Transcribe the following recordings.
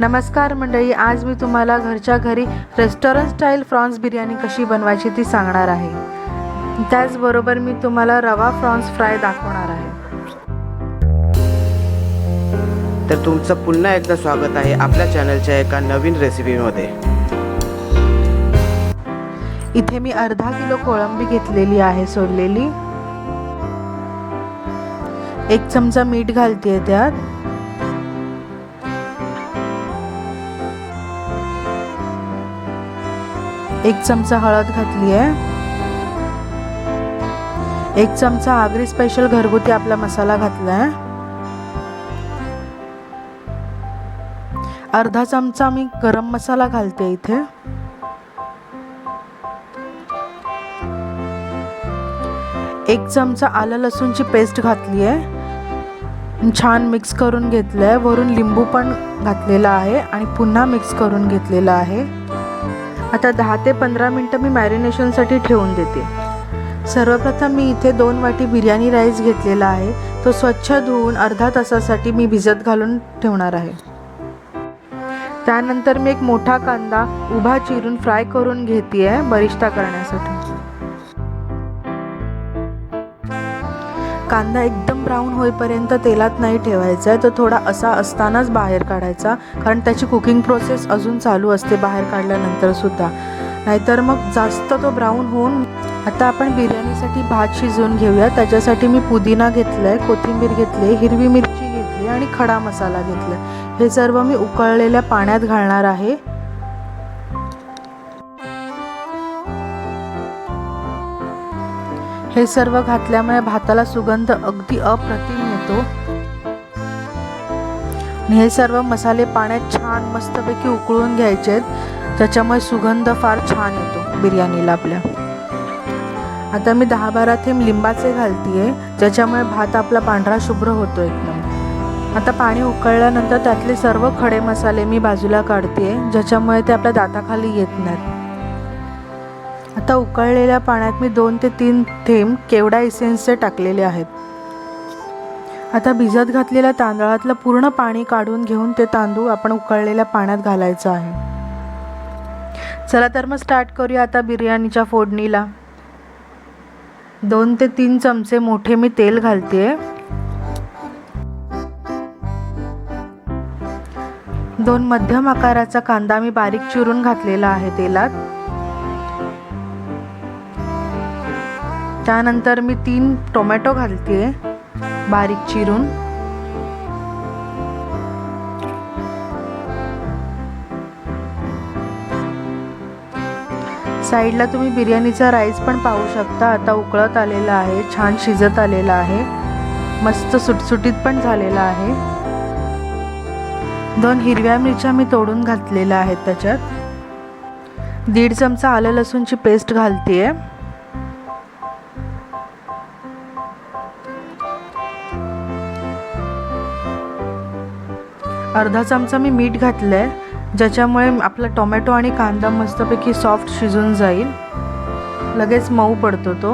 नमस्कार मंडळी आज मी तुम्हाला घरच्या घरी रेस्टॉरंट स्टाईल फ्रॉन्स बिर्याणी कशी बनवायची ती सांगणार आहे. त्याचबरोबर मी तुम्हाला रवा फ्रॉन्स फ्राय दाखवणार आहे. तर तुमचं पुन्हा एकदा स्वागत आहे आपल्या चॅनलच्या एका नवीन रेसिपीमध्ये इथे मी अर्धा किलो कोळंबी घेतलेली आहे सोललेली एक चमचा मीठ घालते त्यात. एक चमचा हळद घातली आहे एक चमचा आगरी स्पेशल घरगुती आपला मसाला घातलाय. अर्धा चमचा मी गरम मसाला घालते इथे. एक चमचा आलं लसूणची पेस्ट घातली आहे छान मिक्स करून घेतलं आहे वरून लिंबू पण घातलेला आहे आणि पुन्हा मिक्स करून घेतलेला आहे. आता दहा ते पंधरा मिनटं मी मॅरिनेशनसाठी ठेवून देते. सर्वप्रथम मी इथे दोन वाटी बिर्याणी राईस घेतलेला आहे. तो स्वच्छ धुवून अर्धा तासासाठी मी भिजत घालून ठेवणार आहे. त्यानंतर मी एक मोठा कांदा उभा चिरून फ्राय करून घेते आहे बरिष्ठा करण्यासाठी. कांदा एकदम ब्राऊन होईपर्यंत तेलात नाही ठेवायचा आहे. तो थोडा असा असतानाच बाहेर काढायचा. कारण त्याची कुकिंग प्रोसेस अजून चालू असते बाहेर काढल्यानंतर सुद्धा. नाहीतर मग जास्त तो ब्राऊन होऊन आता आपण बिर्याणीसाठी भात शिजवून घेऊया. त्याच्यासाठी मी पुदिना घेतला आहे कोथिंबीर घेतली हिरवी मिरची घेतली आणि खडा मसाला घेतला. हे सर्व मी उकळलेल्या पाण्यात घालणार आहे. हे सर्व घातल्यामुळे भाताला सुगंध अगदी अप्रतिम येतो. आणि हे सर्व मसाले पाण्यात छान मस्तपैकी उकळून घ्यायचे आहेत. त्याच्यामुळे सुगंध फार छान येतो बिर्याणीला आपल्या. आता मी दहा बारा थेंब लिंबाचे घालतीये. ज्याच्यामुळे भात आपला पांढरा शुभ्र होतो एकदम. आता पाणी उकळल्यानंतर त्यातले सर्व खडे मसाले मी बाजूला काढते ज्याच्यामुळे ते आपल्या दाताखाली येत नाहीत. आता उकळलेल्या पाण्यात मी दोन ते तीन थेंब केवडा इसेन्सचे टाकलेले आहेत. आता भिजत घातलेल्या तांदळातलं पूर्ण पाणी काढून घेऊन ते तांदूळ आपण उकळलेल्या पाण्यात घालायचं आहे. चला तर मग स्टार्ट करूया आता बिर्याणीच्या फोडणीला. दोन ते तीन चमचे मोठे मी तेल घालते. दोन मध्यम आकाराचा कांदा मी बारीक चिरून घातलेला आहे तेलात. त्यानंतर मी तीन टोमॅटो घालते बारीक चिरून. साईडला तुम्ही बिर्याणीचा राईस पण पाहू शकता. आता उकळत आलेला आहे छान शिजत आलेला आहे. मस्त सुटसुटीत पण झालेला आहे. दोन हिरव्या मिरच्या मी तोडून घातलेल्या आहेत त्याच्यात. दीड चमचा आलं लसूणची पेस्ट घालते आहे अर्धा चमचा मी मीठ घातलं आहे ज्याच्यामुळे आपला टोमॅटो आणि कांदा मस्तपैकी सॉफ्ट शिजून जाईल. लगेच मऊ पडतो तो.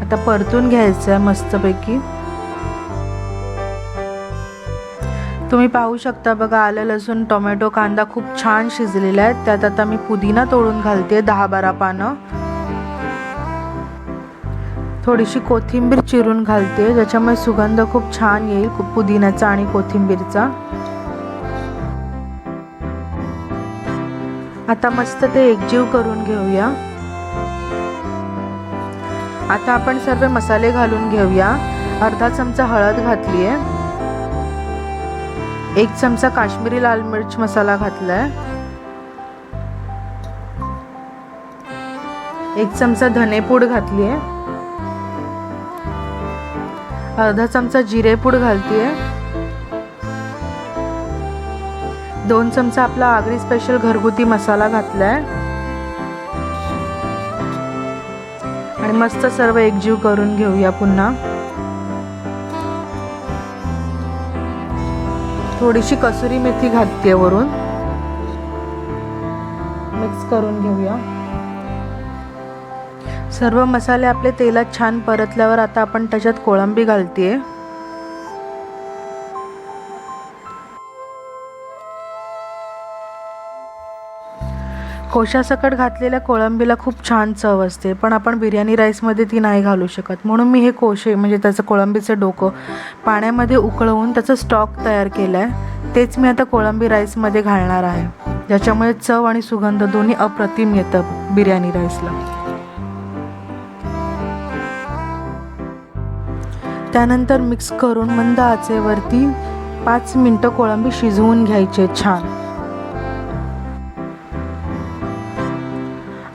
आता परतून घ्यायचं आहे मस्तपैकी. तुम्ही पाहू शकता बघा आलं लसूण टोमॅटो कांदा खूप छान शिजलेला आहे. त्यात आता मी पुदिना तोडून घालते दहा बारा पानं. थोडीशी कोथिंबीर चिरून घालते ज्याच्यामुळे सुगंध खूप छान येईल पुदिन्याचा आणि कोथिंबीरचा. आता मस्त ते एकजीव करून घेऊया. आता आपण सर्व मसाले घालून घेऊया. अर्धा चमचा हळद घातली आहे एक चमचा काश्मीरी लाल मिर्च मसाला घातलाय. एक चमचा धनेपूड घातली आहे अर्धा चमचा जिरेपूड घालतीये. दोन चमचा आपला आगरी स्पेशल घरगुती मसाला घातलाय. आणि मस्त सर्व एकजीव करून घेऊया पुन्हा. थोडीशी कसुरी मेथी घातते वरून. मिक्स करून घेऊया. सर्व मसाले आपले तेलात छान परतल्यावर आता आपण त्याच्यात कोळंबी घालते कोशासकट घातलेल्या कोळंबीला खूप छान चव असते पण आपण बिर्याणी राईसमध्ये ती नाही घालू शकत. म्हणून मी हे कोशे म्हणजे त्याचं कोळंबीचं डोकं पाण्यामध्ये उकळवून त्याचं स्टॉक तयार केलं आहे तेच मी आता कोळंबी राईसमध्ये घालणार आहे. ज्याच्यामुळे चव आणि सुगंध दोन्ही अप्रतिम येतं बिर्याणी राईसला. त्यानंतर मिक्स करून मंद आचेवरती पाच मिनटं कोळंबी शिजवून घ्यायचे छान.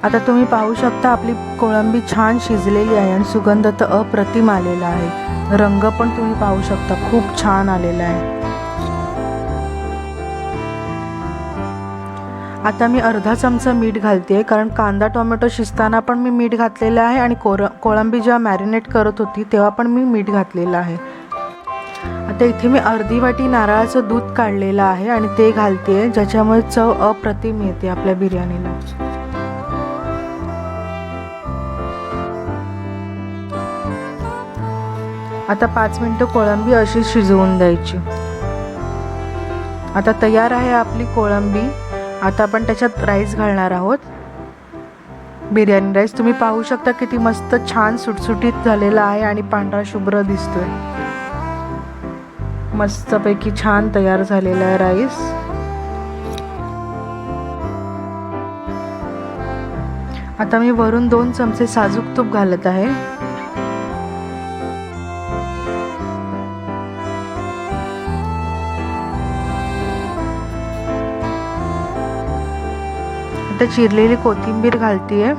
आता तुम्ही पाहू शकता आपली कोळंबी छान शिजलेली आहे आणि सुगंध तर अप्रतिम आलेला आहे. रंग पण तुम्ही पाहू शकता खूप छान आलेला आहे. आता मी अर्धा चमचा मीठ घालते आहे कारण कांदा टोमॅटो शिजताना पण मी मीठ घातलेलं आहे आणि कोर कोळंबी जेव्हा मॅरिनेट करत होती तेव्हा पण मी मीठ घातलेलं आहे. आता इथे मी अर्धी वाटी नारळाचं दूध काढलेलं आहे आणि ते घालते आहे ज्याच्यामुळे चव अप्रतिम येते आपल्या बिर्याणीला. आता पाच मिनटं कोळंबी अशी शिजवून द्यायची. आता तयार आहे आपली कोळंबी. आता आपण त्याच्यात राईस घालणार आहोत. बिर्याणी राईस तुम्ही पाहू शकता किती मस्त छान सुटसुटीत झालेला आहे आणि पांढरा शुभ्र दिसतोय. मस्तपैकी छान तयार झालेला आहे राईस आता मी वरून दोन चमचे साजूक तूप घालत आहे. आता चिरलेली कोथिंबीर घालतीये.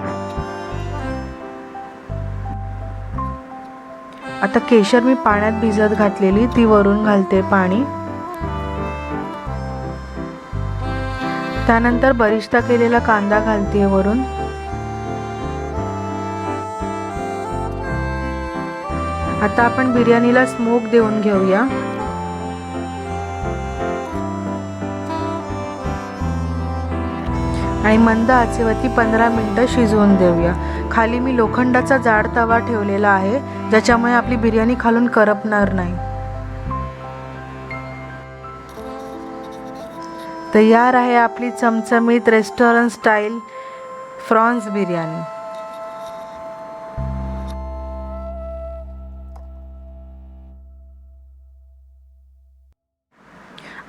आता केशर मी पाण्यात भिजत घातलेली ती वरून घालते पाणी. त्यानंतर बरिष्ता केलेला कांदा घालते वरून. आता आपण बिर्याणीला स्मोक देऊन घेऊया. आणि मंद आचेवरती पंधरा मिनटं शिजवून देऊया. खाली मी लोखंडाचा जाड तवा ठेवलेला आहे ज्याच्यामुळे आपली बिर्याणी खालून करपणार नाही. तयार आहे आपली चमचमीत रेस्टॉरंट स्टाईल फ्रॉन्स बिर्याणी.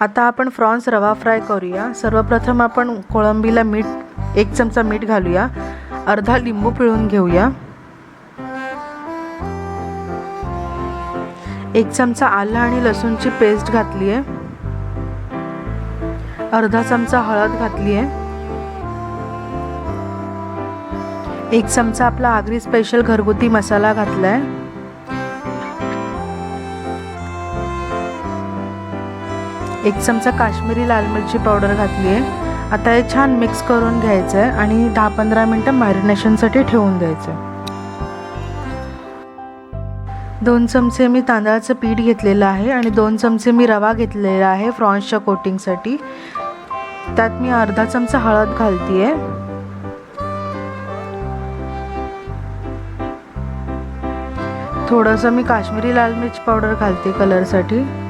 आता आपण फ्रॉन्स रवा फ्राय करूया. सर्वप्रथम आपण कोळंबीला मीठ एक चमचा मीठ घालूया. अर्धा लिंबू पिळून घेऊया. एक चमचा आलं आणि लसूणची पेस्ट घातली आहे अर्धा चमचा हळद घातली आहे एक चमचा आपला आगरी स्पेशल घरगुती मसाला घातला आहे एक चमचा काश्मीरी लाल मिरची पावडर घातली आहे आता हे छान मिक्स करून घ्यायचं आहे आणि दहा पंधरा मिनटं मॅरिनेशनसाठी ठेवून द्यायचं आहे दोन चमचे मी तांदळाचं पीठ घेतलेलं आहे आणि दोन चमचे मी रवा घेतलेला आहे फ्रॉन्सच्या कोटिंगसाठी. त्यात मी अर्धा चमचा हळद घालते आहे थोडंसं मी काश्मीरी लाल मिर्च पावडर घालते कलरसाठी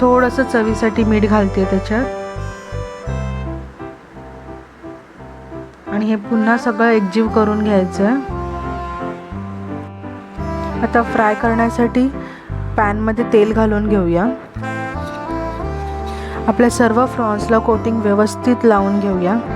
थोडंसं चवीसाठी मीठ घालते त्याच्यात. आणि हे पुन्हा सगळं एकजीव करून घ्यायचं आता फ्राय करण्यासाठी पॅनमध्ये तेल घालून घेऊया. आपल्या सर्व फ्रॉन्सला कोटिंग व्यवस्थित लावून घेऊया.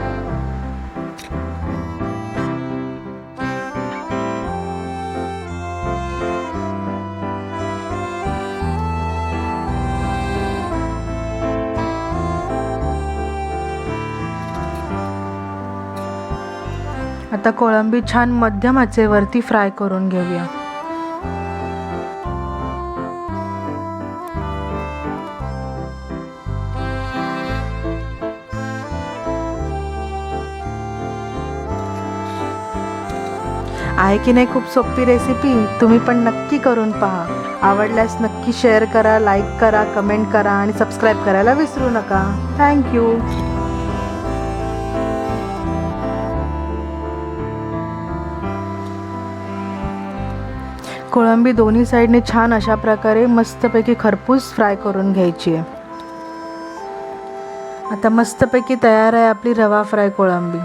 आता कोळंबी छान मध्यम आचेवरती फ्राय करून घेऊया. आहे की नाही खूप सोपी रेसिपी तुम्ही पण नक्की करून पहा. आवडल्यास नक्की शेअर करा लाईक करा कमेंट करा आणि सबस्क्राईब करायला विसरू नका. थँक्यू कोळंबी दोन्ही साईडने छान अशा प्रकारे मस्तपैकी खरपूस फ्राय करून घ्यायची आहे. आता मस्तपैकी तयार आहे आपली रवा फ्राय कोळंबी.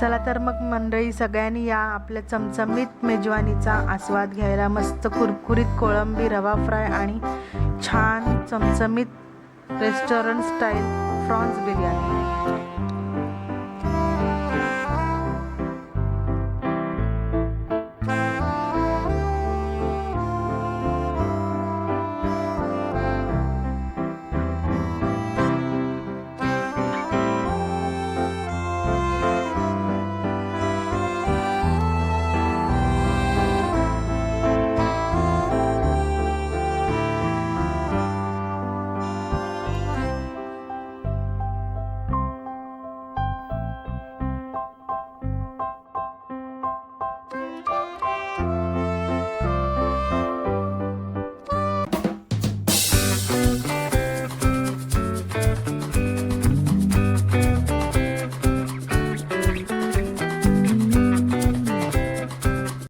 चला तर मग मंडळी सगळ्यांनी या आपल्या चमचमीत मेजवानीचा आस्वाद घ्यायला मस्त कुरकुरीत कोळंबी रवा फ्राय आणि छान चमचमीत रेस्टॉरंट स्टाईल फ्रॉन्स बिर्याणी.